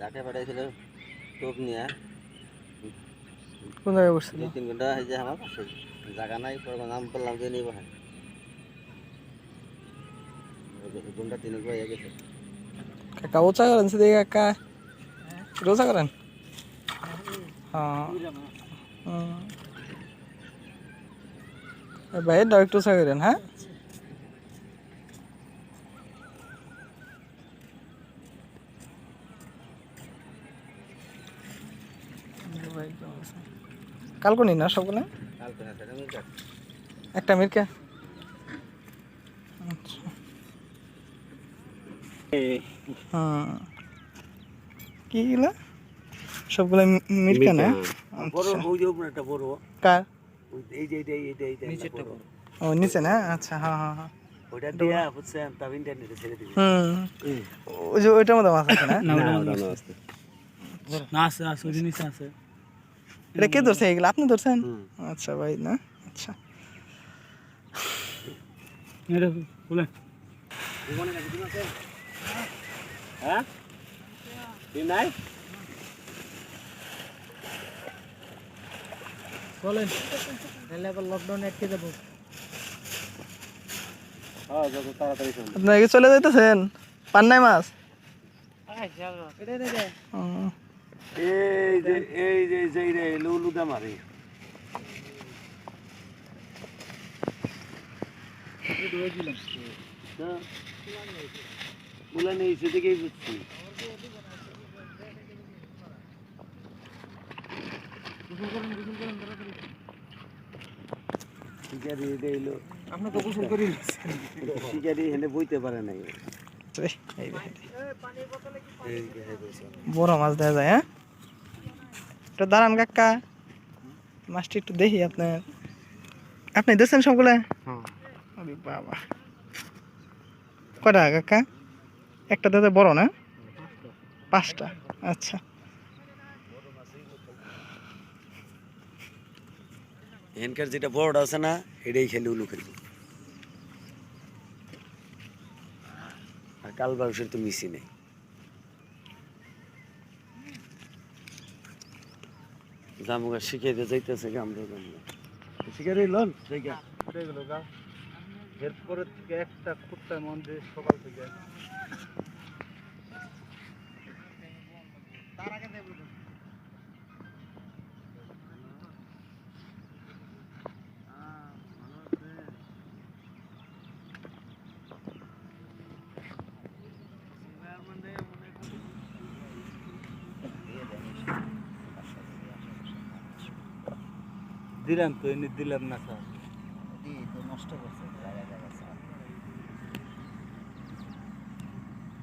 যাকে পাঠাইছিল টোপ নিয়ে। কোন জায়গায় বসছিল? দুই তিন ঘণ্টা হয়ে যায় আমার পাশে জায়গা নাই পরে নাম করলাম যে নিব হ্যাঁ। ঘণ্টা তিন হয়ে গেছে। কাকা ওচা করেন সেদিকে কাকা? রোজা করেন? হ্যাঁ। এই বাইরটাও ওচা করেন হ্যাঁ? কালকে নি না সবগুলো? একটা মিরকা। আচ্ছা। কি গেলা সবগুলো মি- না? বড় আচ্ছা। ওই যে উপরে একটা বড়। কার? ওই এই যে এইটা এইটা এইটা নিচেরটা বড়। ও নিচে না? আচ্ছা হ্যাঁ হ্যাঁ হ্যাঁ। ওইটা দিয়া বুঝছেন তার ইন্টারনেটে ছেড়ে দিবি। হুম। ওই যে ওইটার মধ্যে মাছ আছে না? আছে। আছে ওই জিনিস আছে। এটা কে ধরছে? এগুলো আপনি ধরছেন? আচ্ছা ভাই না? আচ্ছা। হ্যাঁ? দিন নাই? চলেন তাহলে আবার লকডাউনে আটকে যাব। হ্যাঁ তাড়াতাড়ি চল আপনারা কি চলে যাইতেছেন? পান নাই মাছ? এই যে এই যে যেই রে লুলুদা মারি। নেই বুঝছি। শিকারি আমরা তো গোসল করি। শিকারি বইতে পারে। বড় মাছ দেখা যায় হ্যাঁ? একটু দাঁড়ান কাকা। মাছটি একটু দেখি আপনার। আপনি দেখছেন সবগুলো? আরে বাবা। কটা কাকা? একটা দাদা বড় না? পাঁচটা। আচ্ছা। এখানকার যেটা বড়টা আছে না এটাই খেলে উলু খেলবে। আর কাল বাউসের তো মিশি নেই। জামুগা শিখাইতে যাইতেছে আমরা শিখাই লন জায়গা এরপরে থেকে একটা কুত্তা মন্দির সকাল থেকে। দিলাম তো এনে দিলাম না স্যার। নষ্ট করছে